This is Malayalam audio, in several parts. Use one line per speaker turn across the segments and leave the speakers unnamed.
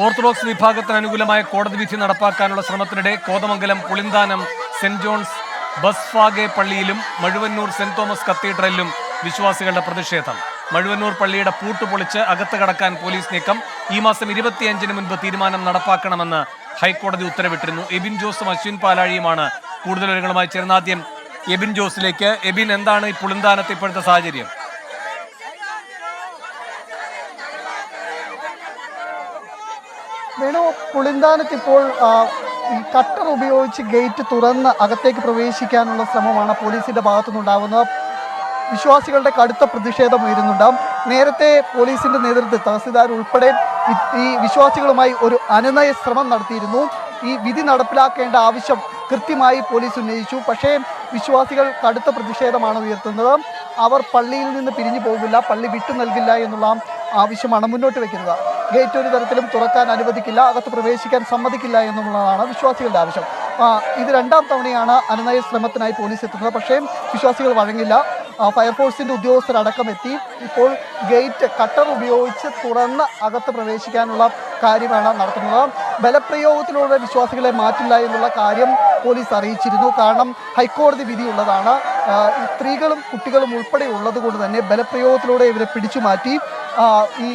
ഓർത്തഡോക്സ് വിഭാഗത്തിന് അനുകൂലമായ കോടതി വിധി നടപ്പാക്കാനുള്ള ശ്രമത്തിനിടെ കോതമംഗലം പുളിന്താനം സെന്റ് ജോൺസ് ബസ്ഫാഗെ പള്ളിയിലും മഴുവന്നൂർ സെന്റ് തോമസ് കത്തീഡ്രലിലും വിശ്വാസികളുടെ പ്രതിഷേധം. മഴുവന്നൂർ പള്ളിയുടെ പൂട്ട് പൊളിച്ച് അകത്ത് കടക്കാൻ പോലീസ് നീക്കം. ഈ മാസം ഇരുപത്തിയഞ്ചിന് മുൻപ് തീരുമാനം നടപ്പാക്കണമെന്ന് ഹൈക്കോടതി ഉത്തരവിട്ടിരുന്നു. എബിൻ ജോസും അശ്വിൻ പാലാഴിയുമാണ് കൂടുതൽ വിവരങ്ങളുമായി ചേർന്നാദ്യം എബിൻ ജോസിലേക്ക്. എബിൻ എന്താണ് ഈ പുളിന്താനത്ത് ഇപ്പോഴത്തെ സാഹചര്യം?
വേണു പുളിന്താനത്ത് ഇപ്പോൾ കട്ടർ ഉപയോഗിച്ച് ഗേറ്റ് തുറന്ന് അകത്തേക്ക് പ്രവേശിക്കാനുള്ള ശ്രമമാണ് പോലീസിന്റെ ഭാഗത്തുനിന്നുണ്ടാകുന്നത് വിശ്വാസികളുടെ കടുത്ത പ്രതിഷേധം ഉയരുന്നുണ്ട്. നേരത്തെ പോലീസിന്റെ നേതൃത്വത്തിൽ തഹസിൽദാർ ഉൾപ്പെടെ ഈ- വിശ്വാസികളുമായി ഒരു അനുനയ ശ്രമം നടത്തിയിരുന്നു. ഈ വിധി നടപ്പിലാക്കേണ്ട ആവശ്യം കൃത്യമായി പോലീസ് ഉന്നയിച്ചു. പക്ഷേ വിശ്വാസികൾ കടുത്ത പ്രതിഷേധമാണ് ഉയർത്തുന്നത്. അവർ പള്ളിയിൽ നിന്ന് പിരിഞ്ഞു പോകില്ല പള്ളി വിട്ടു നൽകില്ല എന്നുള്ള ആവശ്യമാണ് മുന്നോട്ട് വെക്കുന്നത് ഗേറ്റ് ഒരു തരത്തിലും തുറക്കാൻ അനുവദിക്കില്ല അകത്ത് പ്രവേശിക്കാൻ സമ്മതിക്കില്ല എന്നുള്ളതാണ് വിശ്വാസികളുടെ ആവശ്യം. ഇത് രണ്ടാം തവണയാണ് അനനയ ശ്രമത്തിനായി പോലീസ് എത്തുന്നത്. പക്ഷേ വിശ്വാസികൾ വഴങ്ങില്ല. ഫയർഫോഴ്സിന്റെ ഉദ്യോഗസ്ഥരടക്കം എത്തി. ഇപ്പോൾ ഗേറ്റ് കട്ടർ ഉപയോഗിച്ച് തുറന്ന് അകത്ത് പ്രവേശിക്കാനുള്ള കാര്യമാണ് നടത്തുന്നത്. ബലപ്രയോഗത്തിലൂടെ വിശ്വാസികളെ മാറ്റില്ല എന്നുള്ള കാര്യം പോലീസ് അറിയിച്ചിരുന്നു. കാരണം ഹൈക്കോടതി വിധിയുള്ളതാണ് സ്ത്രീകളും കുട്ടികളും ഉൾപ്പെടെ ഉള്ളത് കൊണ്ട് തന്നെ ബലപ്രയോഗത്തിലൂടെ ഇവരെ പിടിച്ചു മാറ്റി. ഈ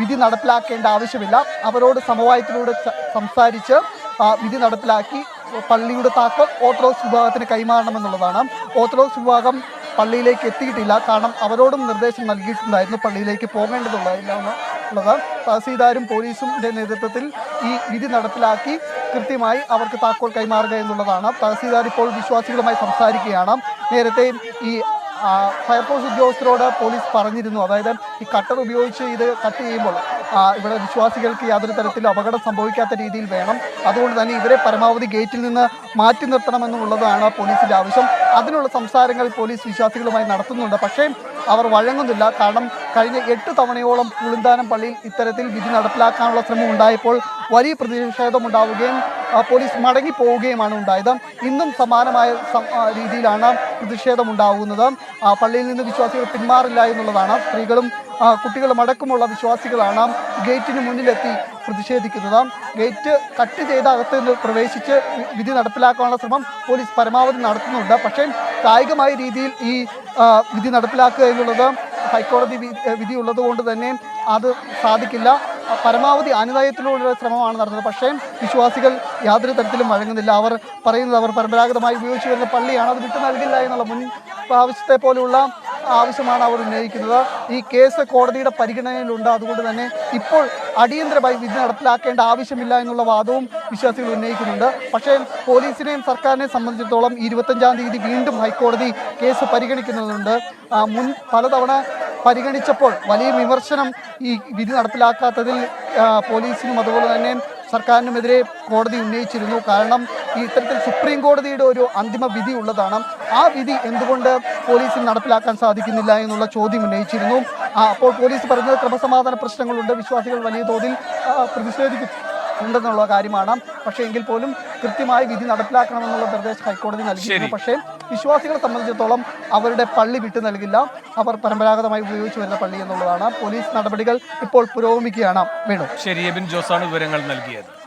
വിധി നടപ്പിലാക്കേണ്ട ആവശ്യമില്ല. അവരോട് സമവായത്തിലൂടെ സംസാരിച്ച് വിധി നടപ്പിലാക്കി പള്ളിയുടെ താക്കൾ ഓർത്തഡോക്സ് വിഭാഗത്തിന് കൈമാറണമെന്നുള്ളതാണ്. ഓർത്തഡോക്സ് വിഭാഗം പള്ളിയിലേക്ക് എത്തിയിട്ടില്ല. കാരണം അവരോടും നിർദ്ദേശം നൽകിയിട്ടുണ്ടായിരുന്നു പള്ളിയിലേക്ക് പോകേണ്ടതുള്ളതില്ല ഉള്ളത്. തഹസീൽദാരും പോലീസിന്റെ നേതൃത്വത്തിൽ ഈ വിധി നടപ്പിലാക്കി കൃത്യമായി അവർക്ക് താക്കോൽ കൈമാറുക എന്നുള്ളതാണ്. തഹസീൽദാർ ഇപ്പോൾ വിശ്വാസികളുമായി സംസാരിക്കുകയാണ്. നേരത്തെ ഈ ഫയർഫോഴ്സ് ഉദ്യോഗസ്ഥരോട് പോലീസ് പറഞ്ഞിരുന്നു. അതായത് ഈ കട്ടർ ഉപയോഗിച്ച് ഇത് കട്ട് ചെയ്യുമ്പോൾ ഇവിടെ വിശ്വാസികൾക്ക് യാതൊരു തരത്തിലും അപകടം സംഭവിക്കാത്ത രീതിയിൽ വേണം. അതുകൊണ്ട് തന്നെ ഇവരെ പരമാവധി ഗേറ്റിൽ നിന്ന് മാറ്റി നിർത്തണമെന്നുള്ളതാണ് പോലീസിന്റെ ആവശ്യം. അതിനുള്ള സംസാരങ്ങൾ പോലീസ് വിശ്വാസികളുമായി നടത്തുന്നുണ്ട്. പക്ഷേ അവർ വഴങ്ങുന്നില്ല. കാരണം കഴിഞ്ഞ എട്ട് തവണയോളം പുളിന്താനം പള്ളിയിൽ ഇത്തരത്തിൽ വിധി നടപ്പിലാക്കാനുള്ള ശ്രമം ഉണ്ടായപ്പോൾ വലിയ പ്രതിഷേധം ഉണ്ടാവുകയും പോലീസ് മടങ്ങി പോവുകയുമാണ് ഉണ്ടായത്. ഇന്നും സമാനമായ രീതിയിലാണ് പ്രതിഷേധം ഉണ്ടാകുന്നത് പള്ളിയിൽ നിന്ന് വിശ്വാസികൾ പിന്മാറില്ല എന്നുള്ളതാണ്. സ്ത്രീകളും കുട്ടികളും അടക്കമുള്ള വിശ്വാസികളാണ് ഗേറ്റിന് മുന്നിലെത്തി പ്രതിഷേധിക്കുന്നത്. ഗേറ്റ് കട്ട് ചെയ്ത് അകത്ത് നിന്ന് പ്രവേശിച്ച് വിധി നടപ്പിലാക്കാനുള്ള ശ്രമം പോലീസ് പരമാവധി നടത്തുന്നുണ്ട്. പക്ഷേ കായികമായ രീതിയിൽ ഈ വിധി നടപ്പിലാക്കുക എന്നുള്ളത് ഹൈക്കോടതി വിധി ഉള്ളത് കൊണ്ട് തന്നെ അത് സാധിക്കില്ല. പരമാവധി അനുനയത്തിലുള്ള ശ്രമമാണ് നടന്നത്. പക്ഷേ വിശ്വാസികൾ യാതൊരു തരത്തിലും വഴങ്ങുന്നില്ല. അവർ പറയുന്നത് അവർ പരമ്പരാഗതമായി ഉപയോഗിച്ചു വരുന്ന പള്ളിയാണ്. അത് വിട്ടു നൽകില്ല എന്നുള്ള മുൻ പ്രാവശ്യത്തെ പോലെയുള്ള ആവശ്യമാണ് അവർ ഉന്നയിക്കുന്നത്. ഈ കേസ് കോടതിയുടെ പരിഗണനയിലുണ്ട്. അതുകൊണ്ട് തന്നെ ഇപ്പോൾ അടിയന്തരമായി വിധി നടപ്പിലാക്കേണ്ട ആവശ്യമില്ല എന്നുള്ള വാദവും വിശ്വാസികൾ ഉന്നയിക്കുന്നുണ്ട്. പക്ഷേ പോലീസിനെയും സർക്കാരിനെയും സംബന്ധിച്ചിടത്തോളം ഇരുപത്തഞ്ചാം തീയതി വീണ്ടും ഹൈക്കോടതി കേസ് പരിഗണിക്കുന്നുണ്ട് മുൻ പലതവണ പരിഗണിച്ചപ്പോൾ വലിയ വിമർശനം ഈ വിധി നടപ്പിലാക്കാത്തതിൽ പോലീസിനും അതുപോലെ തന്നെ സർക്കാരിനുമെതിരെ കോടതി ഉന്നയിച്ചിരുന്നു. കാരണം ഈ ഇത്തരത്തിൽ സുപ്രീം കോടതിയുടെ ഒരു അന്തിമ വിധി ഉള്ളതാണ്. ആ വിധി എന്തുകൊണ്ട് പോലീസിന് നടപ്പിലാക്കാൻ സാധിക്കുന്നില്ല എന്നുള്ള ചോദ്യം ഉന്നയിച്ചിരുന്നു. അപ്പോൾ പോലീസ് പറഞ്ഞത് ക്രമസമാധാന പ്രശ്നങ്ങളുണ്ട്. വിശ്വാസികൾ വലിയ തോതിൽ പ്രതിഷേധിക്കുന്നുണ്ടെന്നുള്ള കാര്യമാണ്. പക്ഷേ എങ്കിൽ പോലും കൃത്യമായി വിധി നടപ്പിലാക്കണമെന്നുള്ള നിർദ്ദേശം ഹൈക്കോടതി നൽകിയിരുന്നു പക്ഷേ വിശ്വാസികളെ സംബന്ധിച്ചിടത്തോളം അവരുടെ പള്ളി വിട്ടു നൽകില്ല. അവർ പരമ്പരാഗതമായി ഉപയോഗിച്ചു വരുന്ന പള്ളി എന്നുള്ളതാണ്. പോലീസ് നടപടികൾ ഇപ്പോൾ പുരോഗമിക്കുകയാണ്. വേണു.
ശരി എബിൻ ജോസാണ് വിവരങ്ങൾ നൽകിയത്.